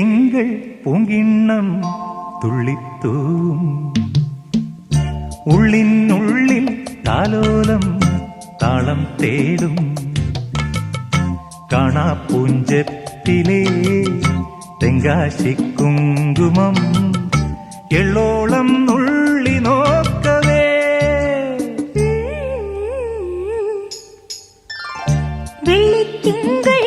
തിങ്കൾ പൂങ്കിണ്ണം തുള്ളിത്തൂവും. ഉള്ളിനുള്ളിൽ താലോലം താളം തേടും. കാണാപ്പൂഞ്ചത്തിലെ തെങ്കാശിക്കുങ്കുമം എള്ളോളം നുള്ളി നോക്കവേ. വെള്ളിത്തിങ്കൾ